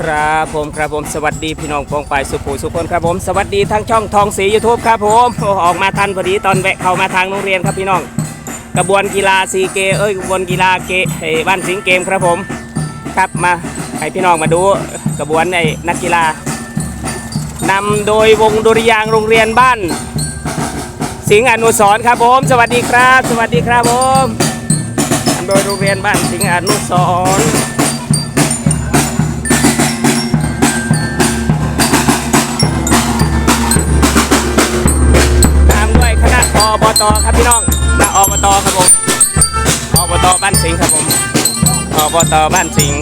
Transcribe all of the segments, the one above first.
ครับผมครับผมสวัสดีพี่น้องปองปายสุภูสุพลครับผมสวัสดีทางช่องทองสียูทูบครับผมออกมาทันพอดีตอนแวะเข้ามาทางโรงเรียนครับพี่น้องกระบวนกีฬาซีเกเอ้ยกระบวนกีฬาเกเอ้บ้านสิงเกมครับผม ครับมาให้พี่น้องมาดูกระบวนไอ้นักกีฬานำโดยวงดุริยางโรงเรียนบ้าน สิงห์อนุสรครับผม สวัสดีครับ สวัสดีครับผมนำโดยโรงเรียนบ้านสิงห์อนุสร ตครับพี่น้องณอบตครับผมอบตบ้านสิงห์ครับผมอบตบ้านสิงห์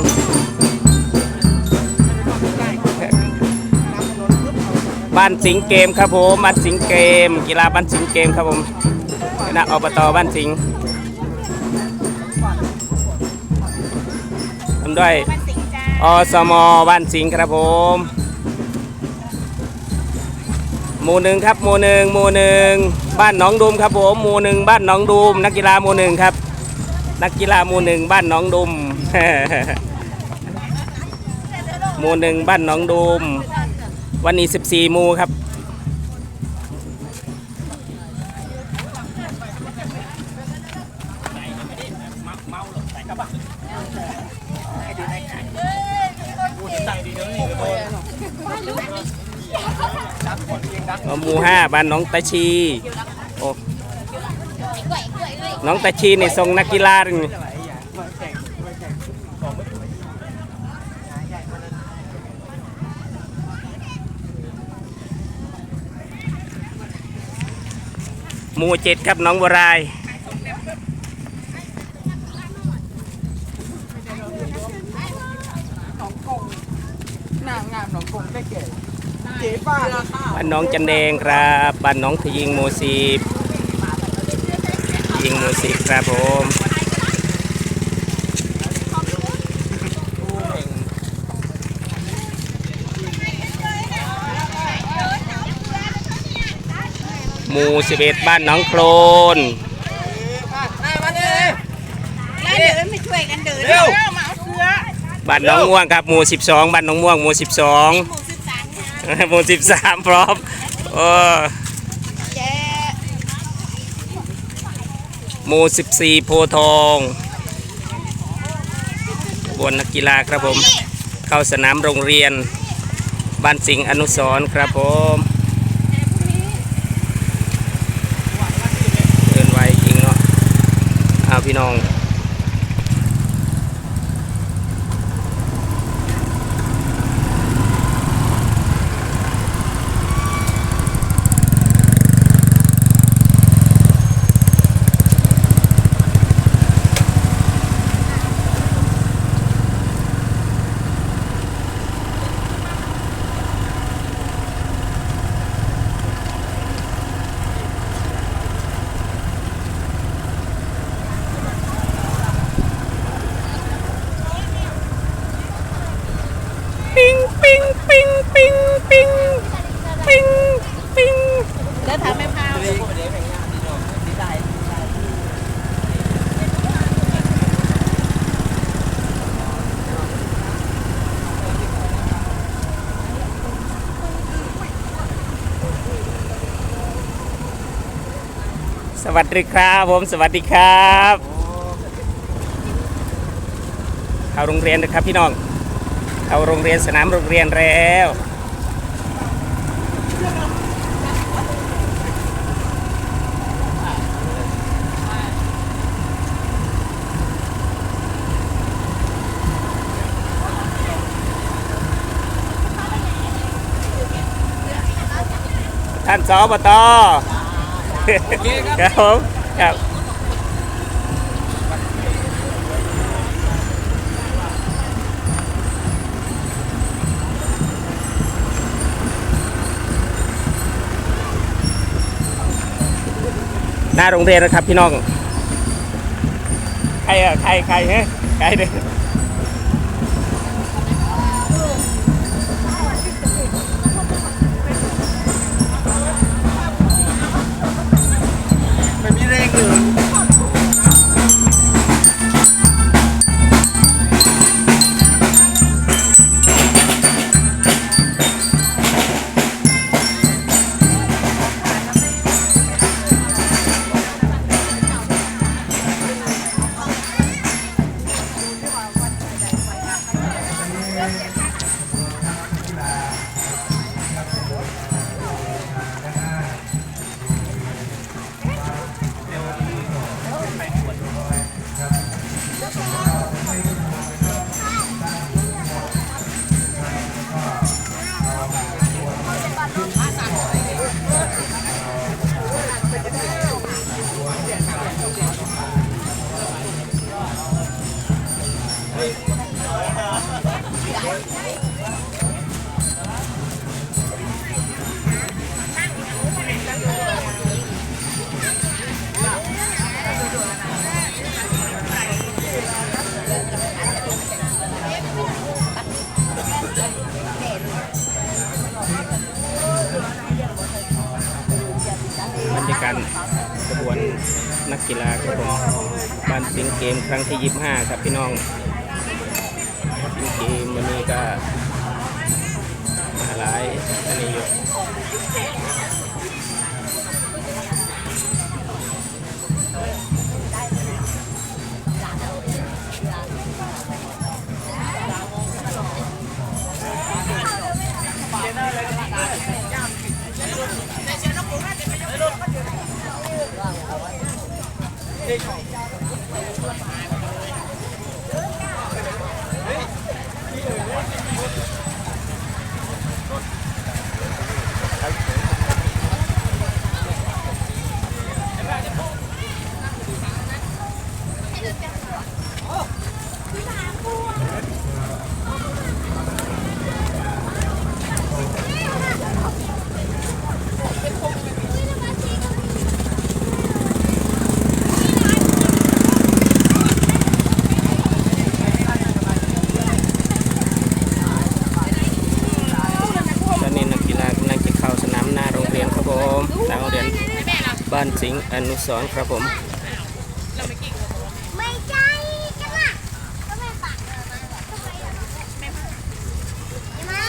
บ้านสิงห์เกมครับผมบ้านสิงห์เกม กีฬาบ้านสิงห์เกมครับผมณอบตบ้านสิงห์ทำด้วยอสมบ้านสิงห์ครับผมหมู่หนึ่งครับหมู่หนึ่งหมู่หนึ่ง บ้านหนองดุมครับผมหมู่หนึ่งบ้านหนองดุมนักกีฬาหมู่หนึ่งครับ นักกีฬาหมู่หนึ่งบ้านหนองดุมหมู่หนึ่งบ้านหนองดุมวันนี้14หมู่ครับหมู่ห้าบ้านหนองตาชี โอ้น้องตาชีนี่ส่งนักกีฬานี่หมู่เจ็ดครับน้องบรายนางามหนองกงได้เก๋ บ้านหน้องจันแดงครับบ้านหน้องทยิงหมู่สิบยิงหมู่สิบครับผมหมู่สิบเอ็ดบ้านหน้องโคลนมาดิแล้วเดินไม่ช่วยกันเดินเร็วมาเอาเสือบ้านหน้องม่วงครับหมู่สิบสองบ้านหน้องม่วงหมู่สิบสอง หมู่สิบสามพร้อมโอ้หมู่สิบสี่โพทองบวนนักกีฬาครับผม เข้าสนามโรงเรียน บ้านสิงห์อนุสร์ครับผมเดินไวจริงเนาะเอาพี่น้องปิ้ง ปิ้งปิ้งปิ้งปิ้งแล้วทำไม่พาวสวัสดีครับผมสวัสดีครับเข้าโรงเรียนนะครับพี่น้องเข้าโรงเรียนสนามโรงเรียนแล้ว ท่านสอบตครับผมครับ หน้าโรงเรียนนะครับพี่น้อง ใครอะใครใครฮะใครเด้อ บรรยากาศกระบวนนักกีฬาครับผมบันสิงเกมครั้งที่ 25 ครับพี่น้อง เกมวันนี้ก็มาหลายอันนี้อยู่ บ้านสิงห์อนุสรณ์ครับผม ไม่ใช่กันล่ะก็ไม่ปักไม่มา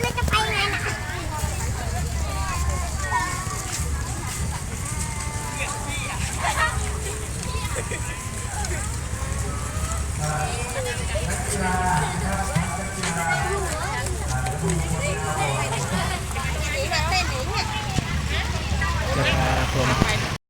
เราจะไปไงน่ะน